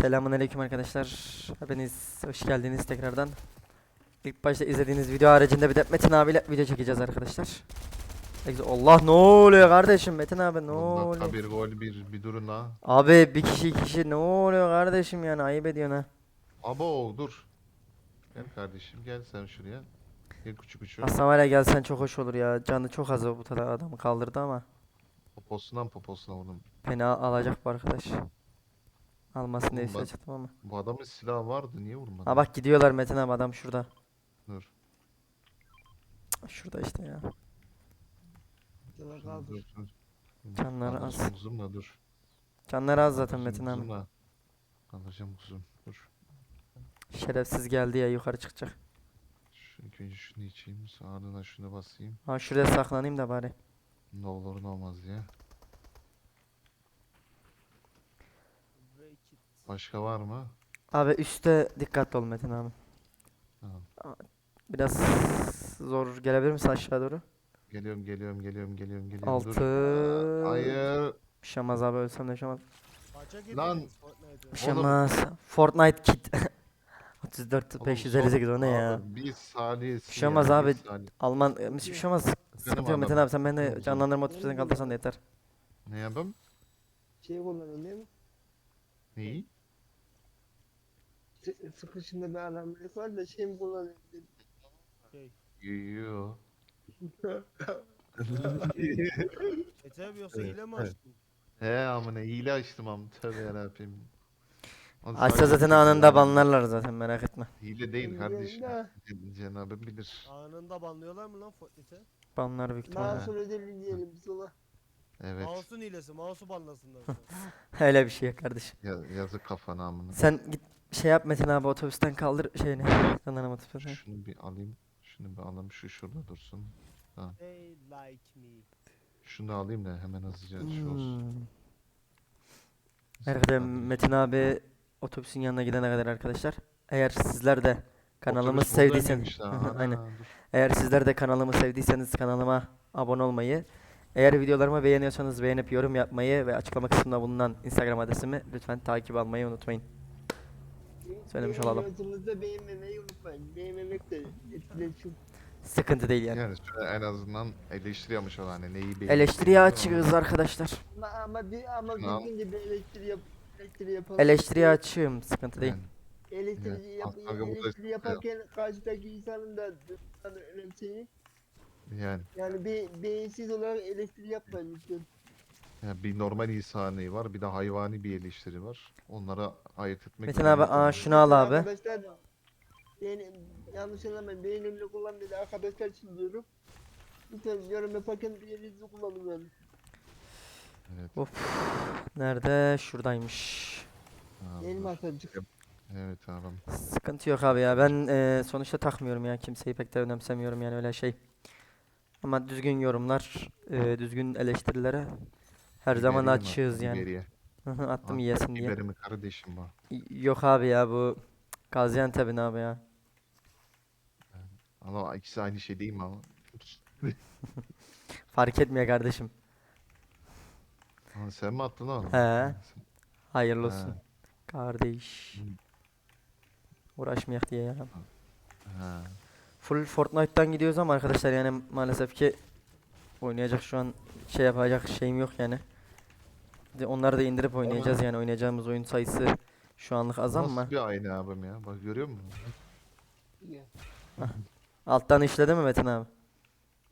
Selamünaleyküm arkadaşlar. Hepiniz hoş geldiniz tekrardan. İlk başta izlediğiniz video haricinde bir de Metin abiyle video çekeceğiz arkadaşlar. Allah ne oluyor kardeşim Metin abi ne oluyor? Bir gol bir bir durun ha. Abi bir kişi iki kişi ne oluyor kardeşim yani ayıp ediyorsun ha. Abo dur. Gel kardeşim gel sen şuraya. Gel küçük küçük. Aslında var ya gelsen çok hoş olur ya. Canı çok az bu tarafa adamı kaldırdı ama. Poposundan poposuna vurdum. Fena alacak bu arkadaş. Almasın diye Oğlum ben- ama. Bu adamın silahı vardı niye vurmadın? Ha bak gidiyorlar Metin abi adam şurada. Dur. Şurada işte ya. Sana Dur, kaldır. dur, dur. Canları az. Kaldıracağım kuzum da dur. Canları az zaten Metin abi. kuzum da. Kaldıracağım kuzum. Dur. Şerefsiz geldi ya yukarı çıkacak. Şu, ilk önce şunu içeyim. Sağına şunu basayım. Ha şuraya saklanayım da bari. Ne olur ne olmaz diye. Başka var mı? Abi üstte dikkatli ol Metin abi. Tamam. Biraz zor gelebilir misin aşağı doğru? Geliyorum geliyorum geliyorum geliyorum geliyorum. Altı. Dur. Hayır. Bir şey olmaz abi ölsem de bir şey olmaz. Lan. Bir şey Oğlum. olmaz. Fortnite kit. 34 Oğlum 558 o ne ya? Abi, Bir saniye. şey olmaz abi. Saniye. Alman e, bir şey olmaz. Sıkıntı yok Metin abi sen beni de canlandırma otobüsüne kaldırsan da yeter. Ne yapayım? Şey kullanın değil mi? Neyi? Sıkışında bir aramlık var da şey mi kullanın dedim. Şey. Yiyor. Ete abi yoksa hile mi açtın? He amına hile açtım am tövbe yarabbim. Açsa zaten anında banlarlar zaten merak etme. Hile değil kardeşim. Cenabı bilir. Anında banlıyorlar mı lan Fortnite'e? Banlar büyük ihtimalle. Mouse'un özelliği diyelim biz ona. Evet. Mouse'un hilesi, mouse'u banlasınlar. Öyle bir şey yok kardeşim. Ya, yazık kafana amına. Sen git şey yap Metin abi otobüsten kaldır şeyini. Canlandırma otobüsüne. Şunu bir alayım. Şunu bir alayım. Şu şurada dursun. They like me. Şunu alayım da hemen hızlıca şey olsun. Hmm. Arkada kaldır. Metin abi otobüsün yanına gidene kadar arkadaşlar. Eğer sizler de kanalımı Otobüs sevdiyseniz buradaymış lan, aynen. dur. Eğer sizler de kanalımı sevdiyseniz kanalıma abone olmayı, eğer videolarımı beğeniyorsanız beğenip yorum yapmayı ve açıklama kısmında bulunan Instagram adresimi lütfen takip almayı unutmayın. Söylemiş olalım. Videomuzu beğenmemeyi unutmayın. Beğenmemek de etkileşim. Sıkıntı değil yani. Yani şöyle en azından eleştiriyormuş o hani neyi beğenip Eleştiriye açığız arkadaşlar. Ama ama bir ama al. düzgün bir eleştiri yap eleştiri yapalım. Eleştiriye açığım, sıkıntı değil. Yani, Eleştiri, Evet. yap, Kanka burada eleştiri sıkıntı yaparken karşıdaki insanın da hani önemseyi. yani, Yani be, beyinsiz olarak eleştiri yapmayın lütfen. yani bir normal insani var bir de hayvani bir eleştiri var. Onlara ayırt etmek Metin abi aa şunu al abi. Arkadaşlar beğeni, yanlış anlamayın beğenimli kullan dedi arkadaşlar için diyorum. Lütfen yorum yaparken beğeninizi kullanın yani. Evet. Nerede? Şuradaymış. abi. Benim hasarcık. Evet abim. Sıkıntı yok abi ya. Ben eee, sonuçta takmıyorum ya. Kimseyi pek de önemsemiyorum yani öyle şey. Ama düzgün yorumlar, eee, düzgün eleştirilere her zaman açığız yani. biberiye? Attım At yiyesin diye. Biberimi kardeşim bu. Yok abi ya bu Gaziantep'in abi ya. Ama ikisi aynı şey değil mi ama? Fark etmiyor kardeşim. Ama sen mi attın onu? He. Hayırlı Ha. olsun. Kardeş. Hı. Uğraşmayak diye ya. Ha. Full Fortnite'tan gidiyoruz ama arkadaşlar yani maalesef ki oynayacak şu an şey yapacak şeyim yok yani. De onları da indirip oynayacağız yani oynayacağımız oyun sayısı şu anlık az ama Nasıl bir aynı abim ya? Bak görüyor musun? Ya. alttan işledi mi Metin abi?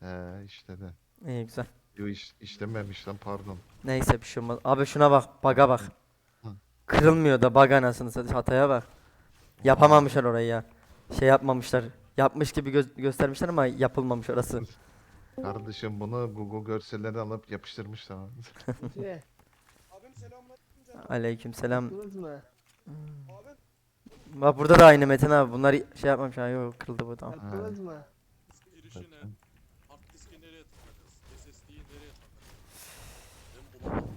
He işte de. İyi güzel. Yo iş, işlememiş lan pardon. Neyse bir şey olmaz. Abi şuna bak, baga bak. Hı. Kırılmıyor da bug anasını satayım hataya bak. Yapamamışlar orayı ya. Şey yapmamışlar. Yapmış gibi gö- göstermişler ama yapılmamış orası. Kardeşim bunu Google görselleri alıp yapıştırmışlar. Şey, Aleykümselam. Yaptınız mı? Bak burada da aynı Metin abi. Bunlar şey yapmamış ha. Yok kırıldı bu tamam. Yaptınız mı? girişine hard diski nereye takacağız? SSD'yi nereye takacağız? Ben bulamadım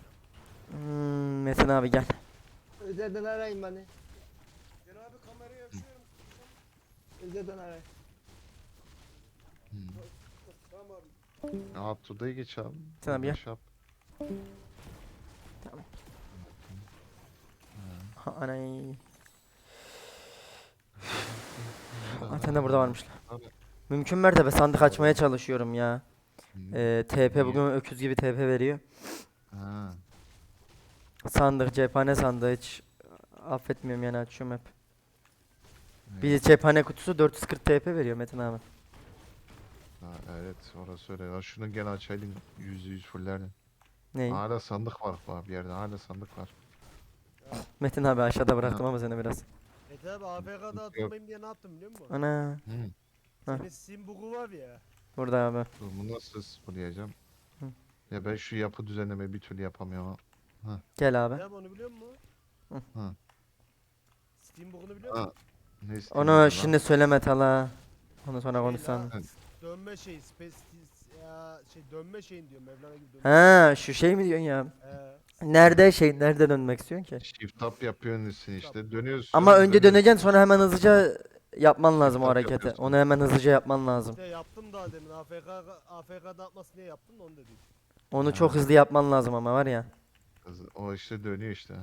ya. Hmm, Metin abi gel. Özelden arayın beni. Gel abi kamerayı açıyorum. Özelden arayın. Tamam abi. Aa Tuda'yı geç abi. Sen abi gel. Yap. Ha, Anay. Zaten de burada varmış. Abi. Mümkün mertebe sandık açmaya çalışıyorum ya. Ee, TP bugün öküz gibi TP veriyor. Ha. Sandık, cephane sandığı hiç affetmiyorum yani açıyorum hep. Bir cephane kutusu 440 TP veriyor Metin abi. Ha, evet orası öyle. Ya şunu gene açaydın yüzde yüz fullerdin. Ney? Hala sandık var bak bir yerde hala sandık var. Metin abi aşağıda bıraktım ama seni biraz. Mete abi AFK'da atılmayayım diye ne yaptım biliyor musun? Ana Hı. Ha. Senin sim bugu var ya. burada abi. Dur, Bunu nasıl sıfırlayacağım? Hı. Ya ben şu yapı düzenleme bir türlü yapamıyorum. Gel abi. Mete abi onu biliyor musun? Hı. Hı. Steam bug'unu biliyor Ha, musun? Ne isteyeyim Onu lan? şimdi söyleme Tala. Onu sonra konuşsan. Dönme şey, spestis ya şey dönme şeyin diyor Mevlana gibi dönme. Ha şu şey mi diyorsun ya? He. Nerede şey nerede dönmek istiyorsun ki? Shift up yapıyorsun işte dönüyorsun. Ama önce dönüyorsun. döneceksin sonra hemen hızlıca yapman lazım o hareketi. yapıyorsun. Onu hemen hızlıca yapman lazım. İşte yaptım daha demin AFK AFK'da atmasın diye yaptım da onu dedim. Onu çok hızlı yapman lazım ama var ya. O işte dönüyor işte.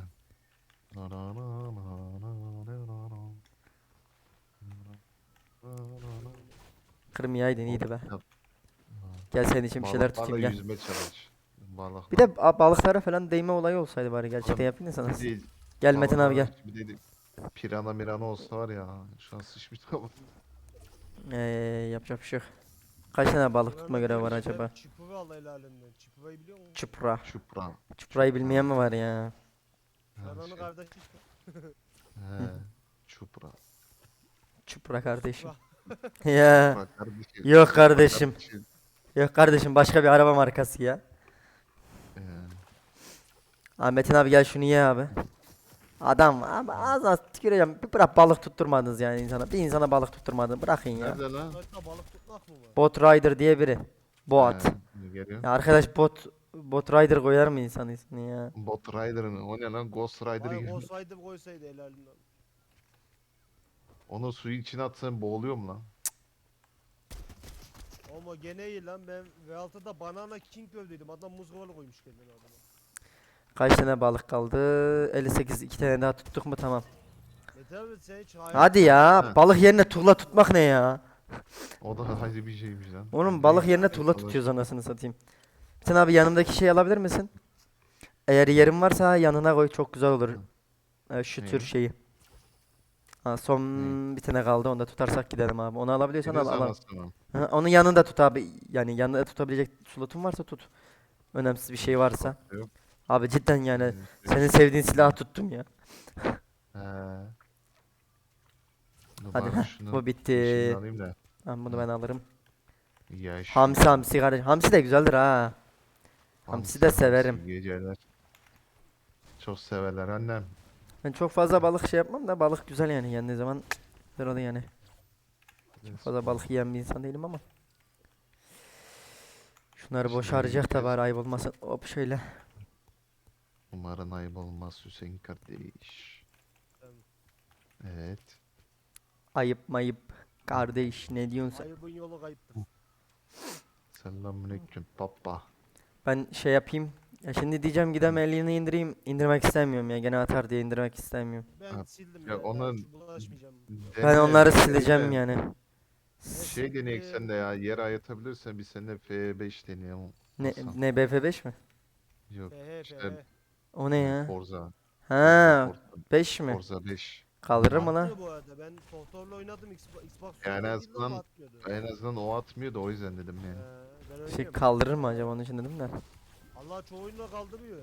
Kırmayaydın iyiydi be. Gel senin için bir şeyler Balıklarla tutayım gel. yüzme challenge. Balık. Bir de a- balıklara falan değme olayı olsaydı bari gerçekten yapayım da sana. Bir de- Gel Metin abi gel. Bir de pirana mirana olsa var ya. Şu an sıçmış ama. Ee, yapacak bir şey yok. Kaç tane balık tutma görevi var acaba? Çupuğu al helalinden. Çupuğu biliyor musun? Çupra. Çupra. Çuprayı bilmeyen mi var ya? Ha, Ben onu şey, kardeş işte. he, Çupra. Çupra kardeşim. ya. Çupra kardeşim. Yok. Kardeşim. Yok kardeşim başka bir araba markası ya. Abi Metin abi gel şunu ye abi. Adam abi ağzına tüküreceğim. Bir bırak balık tutturmadınız yani insana. Bir insana balık tutturmadın. Bırakın ya. Nerede lan? Başka balık tutmak mı var? Bot Rider diye biri. Bot. Geliyor? Ya arkadaş bot Bot Rider koyar mı insan ismini ya? Bot Rider'ın o ne lan Ghost Rider Hayır gibi. olsaydı koysaydı helalinden. Onu suyun içine atsan boğuluyor mu lan? Ama gene iyi lan ben V6'da Banana King dövdüydüm. Adam muz kovalı koymuş kendine adama. Kaç tane balık kaldı? 58 iki tane daha tuttuk mu tamam. Sen hayat... Hadi ya Ha. balık yerine tuğla tutmak ne ya? O da haydi bir şeymiş lan. Oğlum balık yerine tuğla tutuyoruz anasını satayım. Bir tane abi yanımdaki şey alabilir misin? Eğer yerin varsa yanına koy çok güzel olur. Ee, şu tür Neyi? şeyi. Ha, son bir tane kaldı onu da tutarsak gidelim abi. Onu alabiliyorsan al, al. al. Tamam. Ha, onun yanında tut abi. Yani yanında tutabilecek slotun varsa tut. Önemsiz bir şey varsa. Yok. Abi cidden yani senin sevdiğin silahı tuttum ya. Dur Hadi, bari heh, şunu Bu bitti. şeyini alayım da. Ben bunu ben alırım. Yaş. Hamsi hamsi kardeş. Hamsi de güzeldir ha. hamsi de severim. Geceler. Çok severler annem. Ben çok fazla balık şey yapmam da balık güzel yani yendiği zaman güzel oluyor yani. Fazla balık yiyen bir insan değilim ama. Şunları boş Şimdi harcayacak da yiyeceğiz. bari ayıp olmasın. Hop şöyle. Umarım ayıp olmaz Hüseyin kardeş. Evet. Ayıp mayıp. Kardeş ne diyorsun sen? Ayıbın yolu kayıptır. Selamünaleyküm baba. Ben şey yapayım. Ya şimdi diyeceğim gidem elini indireyim. İndirmek istemiyorum ya. Gene atar diye indirmek istemiyorum. Ben Ha, sildim ya ya. Ben bulaşmayacağım. Ben Dene, onları sileceğim yani. Şey deneyek sen de ya. Yer ayırtabilirsen bir seninle F5 deneyelim. Ne, ne BF5 mi? Yok. PH işte- PH. O ne ya? Forza. Ha, Forza, 5 mi? Forza 5. Kaldırır mı lan? Bu arada. Ben Tohtor'la oynadım Xbox. Xbox Yani en azından-. En azından o atmıyor da o yüzden dedim yani. Ee, Şey kaldırır mı acaba onun için dedim de. Allah çoğu oyunda kaldırıyor.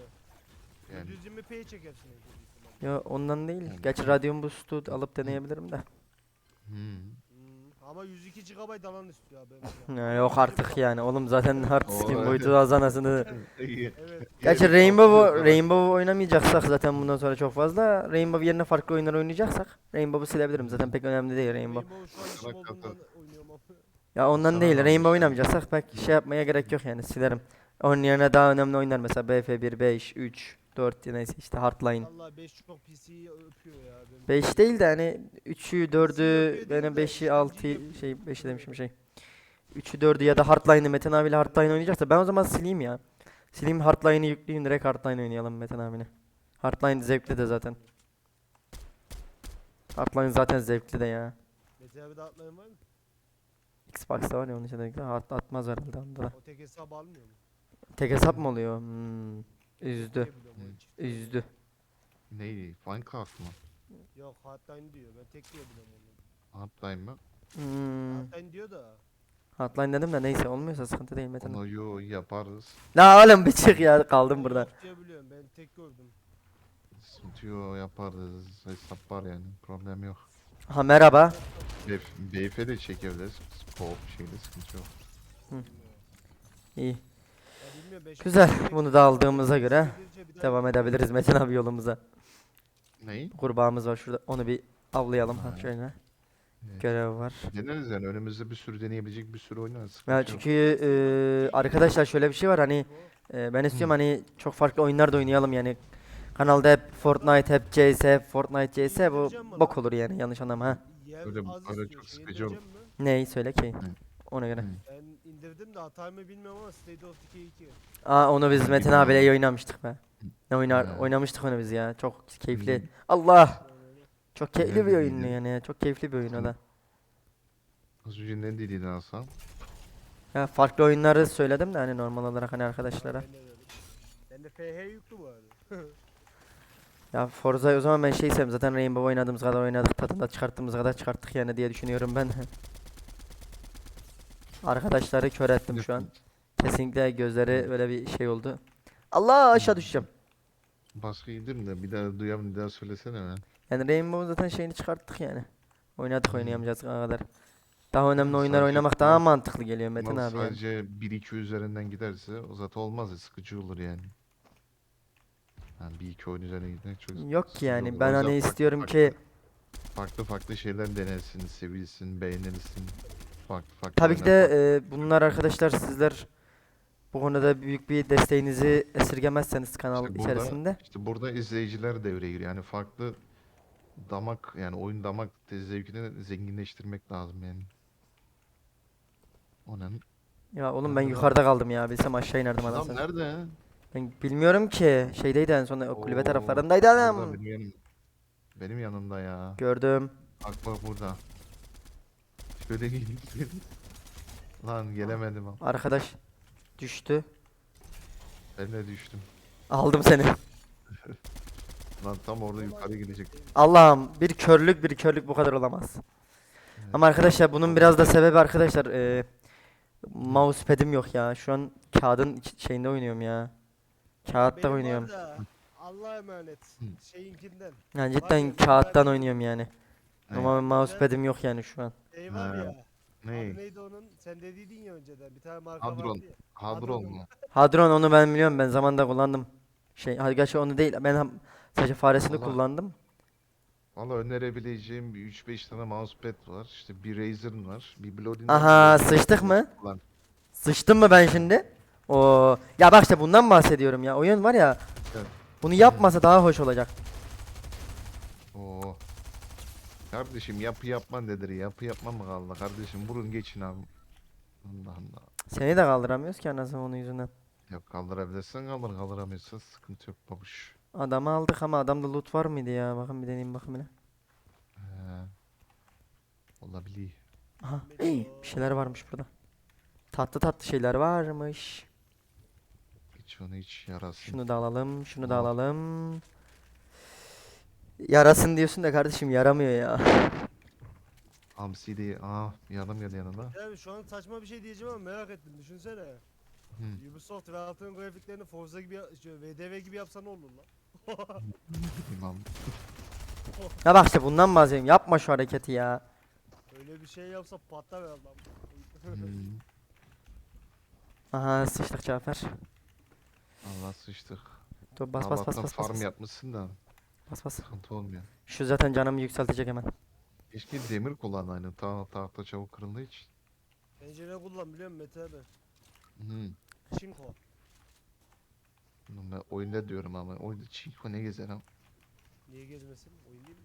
Yani 120p çekersin. Ya ondan değil. Yani. Gerçi Radeon Boost'u alıp deneyebilirim de. hmm. Ama 102 GB alan istiyor abi. benim Ya yok artık yani. Oğlum zaten hard O skin öyle. boyutu az anasını. Evet. Gerçi Rainbow. Rainbow oynamayacaksak zaten bundan sonra çok fazla Rainbow yerine farklı oyunlar oynayacaksak Rainbow'u silebilirim zaten pek önemli değil Rainbow. Rainbow şu an işim Sana olduğundan oynuyorum ama. Ya ondan değil Rainbow oynamayacaksak pek şey yapmaya gerek yok yani silerim. Onun yerine daha önemli oyunlar mesela BF1, 5, 3, 4 neyse işte Hardline. Allah 5 çok PC'yi öpüyor ya. Benim. 5 değil de hani 3'ü, 4'ü, yapıyor benim değil de 5'i, işte 6'yı yapıyor. şey 5'i demişim şey. 3'ü, 4'ü ya da Hardline'ı Metin abiyle Hardline oynayacaksa ben o zaman sileyim ya. Sileyim Hardline'ı yükleyeyim direkt Hardline oynayalım Metin abine. Hardline zevkli de zaten. Hardline zaten zevkli de ya. Mete abi de atlayan var mı? Xbox'ta var ya onun için de at, atmaz herhalde onda da. O tek hesabı almıyor mu? Tek hesap mı oluyor? Hmm. Üzdü. Üzdü. Neydi? Minecraft mı? Yok hotline diyor. Ben tek biliyorum onu. Hotline mı? Hmm. Hotline diyor da. Hotline dedim de neyse olmuyorsa sıkıntı değil Metin. Onu yo yaparız. La oğlum bir çık ya kaldım burada. Yok diye biliyorum. Ben tek gördüm. Sıkıntı yok yaparız. Hesap var yani. Problem yok. Ha merhaba. Beyf Beyfe de çekebiliriz. Pop şeyde sıkıntı yok. İyi. Ya bilmiyorum, ben şimdi Güzel, bunu da aldığımıza göre Devam edebiliriz Metin abi yolumuza. Neyi? Kurbağamız var şurada. Onu bir avlayalım. Ha, şöyle. Evet. Görev var. Deneriz yani önümüzde bir sürü deneyebilecek bir sürü oyun var. sıkıntı Ya yok. çünkü e, arkadaşlar şöyle bir şey var hani e, ben istiyorum hani çok farklı oyunlar da oynayalım yani. Kanalda hep Fortnite, hep CS, hep Fortnite, CS bu bok olur yani yanlış anlama ha. Öyle- öyle çok sıkıcı olur. Neyi söyle ki? Ona göre. Hı. Ben indirdim de hatar mı bilmiyorum ama State of Decay 2. Aa onu biz Metin abiyle iyi oynamıştık be. Ne oynar Ha. oynamıştık onu biz ya. Çok keyifli. Hı. Allah. Çok keyifli bir oyun yani. Çok keyifli bir oyun o da. Az önce ne dediğini Hasan? Ya farklı oyunları söyledim de hani normal olarak hani arkadaşlara. Ben de öyle. Ben de FH yüklü bu arada. Ya Forza'yı o zaman ben şey sevdim zaten Rainbow oynadığımız kadar oynadık tadında çıkarttığımız kadar çıkarttık yani diye düşünüyorum ben. Arkadaşları kör ettim şu an. Kesinlikle gözleri böyle bir şey oldu. Allah aşağı düşeceğim. Başka yedim de bir daha duyam bir daha söylesene lan. Yani Rainbow zaten şeyini çıkarttık yani. Oynadık Hmm. oynayamayacağız kadar. Daha önemli oyunlar Sadece oynamak daha mantıklı geliyor Metin abi yani. sadece 1-2 üzerinden giderse o zaten olmaz ya sıkıcı olur yani. Yani bir iki oyun üzerine gitmek çok Yok ki sıkıcı yani olur. O ben yüzden hani farklı istiyorum farklı- ki farklı farklı şeyler denesin, sevilsin, beğenilsin. Farklı farklı tabii ki de e, bunlar arkadaşlar sizler bu konuda büyük bir desteğinizi esirgemezseniz kanal İşte burada- içerisinde. İşte burada izleyiciler devreye giriyor. Yani farklı damak yani oyun damak zevkini zenginleştirmek lazım yani. O ne? Ya oğlum ben Nerede lan? yukarıda kaldım ya bilsem aşağı inerdim Adam anasını. nerede? ya? Ben bilmiyorum ki. Şeydeydi en son o kulübe Oo, taraflarındaydı burada adam. benim yanım. Benim yanımda ya. Gördüm. Bak bak burada. Şöyle gidin. Lan gelemedim ama. Arkadaş düştü. Ben de düştüm. Aldım seni. Lan tam orada yukarı gidecek. Allah'ım bir körlük bir körlük bu kadar olamaz. Ama arkadaşlar bunun biraz da sebebi arkadaşlar e, mousepad'im yok ya. Şu an kağıdın şeyinde oynuyorum ya. Kağıtta Benim var oynuyorum. da, Allah'a emanet. Şeyinkinden. Yani var cidden kağıttan oynuyorum yani. Ama mousepad'im yok yani şu an. Şey var Ha, ya. Adı Ne? neydi onun? Sen dediydin ya önceden. Bir tane marka Hadron. vardı ya. Hadron mu? Hadron onu ben biliyorum ben zamanda kullandım. Şey, hadi gerçi onu değil ben ham- sadece faresini Allah. kullandım. Valla önerebileceğim bir 3-5 tane mousepad var. İşte bir Razer'ın var. Bir Blood'in Aha, sıçtık mı? Lan Sıçtım mı ben şimdi? O ya bak işte bundan bahsediyorum ya. Oyun var ya. Evet. Bunu yapmasa daha hoş olacak. Kardeşim yapı yapman nedir? Yapı yapman mı kaldı kardeşim? Vurun geçin abi. Allah Allah. Seni de kaldıramıyoruz ki anasını onun yüzünden. Yok kaldırabilirsen kaldır kaldıramıyorsan sıkıntı yok babuş. Adamı aldık ama adamda loot var mıydı ya? Bakın bir deneyeyim bakayım hele. He. Olabilir. Aha. Bir şeyler varmış burada. Tatlı tatlı şeyler varmış. Hiç onu hiç yarasın. Şunu da alalım, şunu da Al. alalım. Yarasın diyorsun da kardeşim yaramıyor ya. Hamsi de aa bir adam geldi yanına. Ya şu an saçma bir şey diyeceğim ama merak ettim. Düşünsene. Hı. Ubisoft Valve'ın grafiklerini Forza gibi, ya- şey, VDV gibi yapsa ne olur lan? İmam. Ya bak işte bundan bahsediyorum. Yapma şu hareketi ya. Öyle bir şey yapsa patlar adam. Hmm. Aha sıçtık Cafer. Allah sıçtık. Dur bas bas bas Allah'tan bas bas. farm Bas yapmışsın da bas. bas. sıkıntı olmuyor. Şu zaten canımı yükseltecek hemen. Keşke demir kullan aynı. Ta tahta çabuk kırıldığı için. Pencere kullan biliyor musun Mete abi? Hmm. Çinko. Bunu Ben oyunda diyorum ama oyunda çinko ne gezer ama. Niye gezmesin? Oyun değil mi?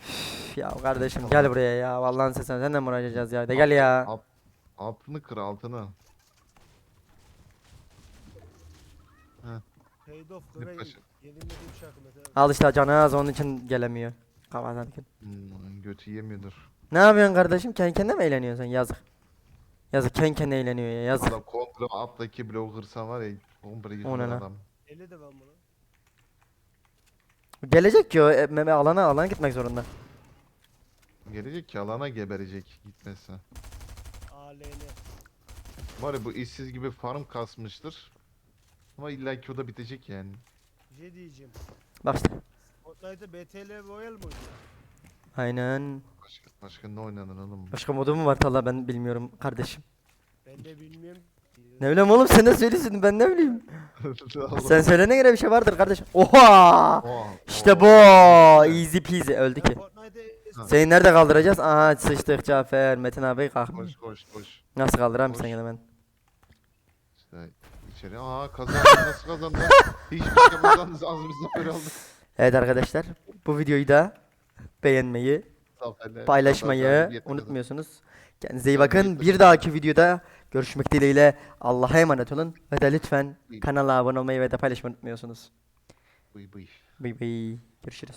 Üf ya kardeşim gel buraya ya. Vallahi sen senden mi uğraşacağız ya? De gel ya. Alt, altını kır altını. Paid off Ne paşa? Yenilmediğim şarkı. Al işte canı az onun için gelemiyor. Kafadan. Hmm, götü yemiyordur. Ne yapıyorsun kardeşim? Kendi kendine mi eğleniyorsun? Yazık. Yazık kendi kendine eğleniyor ya yazık. Adam komple alttaki bloğu var ya komple ne lan? adam. 50 de ben bunu. Gelecek ki o e, me- me- alana alana gitmek zorunda. Gelecek ki alana geberecek gitmezse. ALN. Var ya bu işsiz gibi farm kasmıştır. Ama illa ki o da bitecek yani. Şey diyeceğim. Bak işte. BTL Royal mı oynuyor? Aynen. Başka, başka ne oynadın oğlum? Başka modu mu var Talha ben bilmiyorum kardeşim. Ben de bilmiyorum. Ne bileyim oğlum sen de söylüyorsun ben ne bileyim. Sen söylene göre bir şey vardır kardeşim. Oha! Oha, İşte bu. Easy peasy öldü ki. Seni nerede kaldıracağız? Aha sıçtık Cafer, Metin abi kalkmıyor. Koş koş koş. Nasıl kaldıram sen Koş. gene ben? İçeri. Aa kazandı nasıl kazandı? Hiçbir şey az bir zafer aldık. Evet arkadaşlar bu videoyu da beğenmeyi, Zaferle- paylaşmayı kazandı. unutmuyorsunuz. Kendinize iyi bakın. Bir dahaki videoda görüşmek dileğiyle Allah'a emanet olun. Ve de lütfen kanala abone olmayı ve de paylaşmayı unutmuyorsunuz. Bıy bıy. Bye bye. Görüşürüz.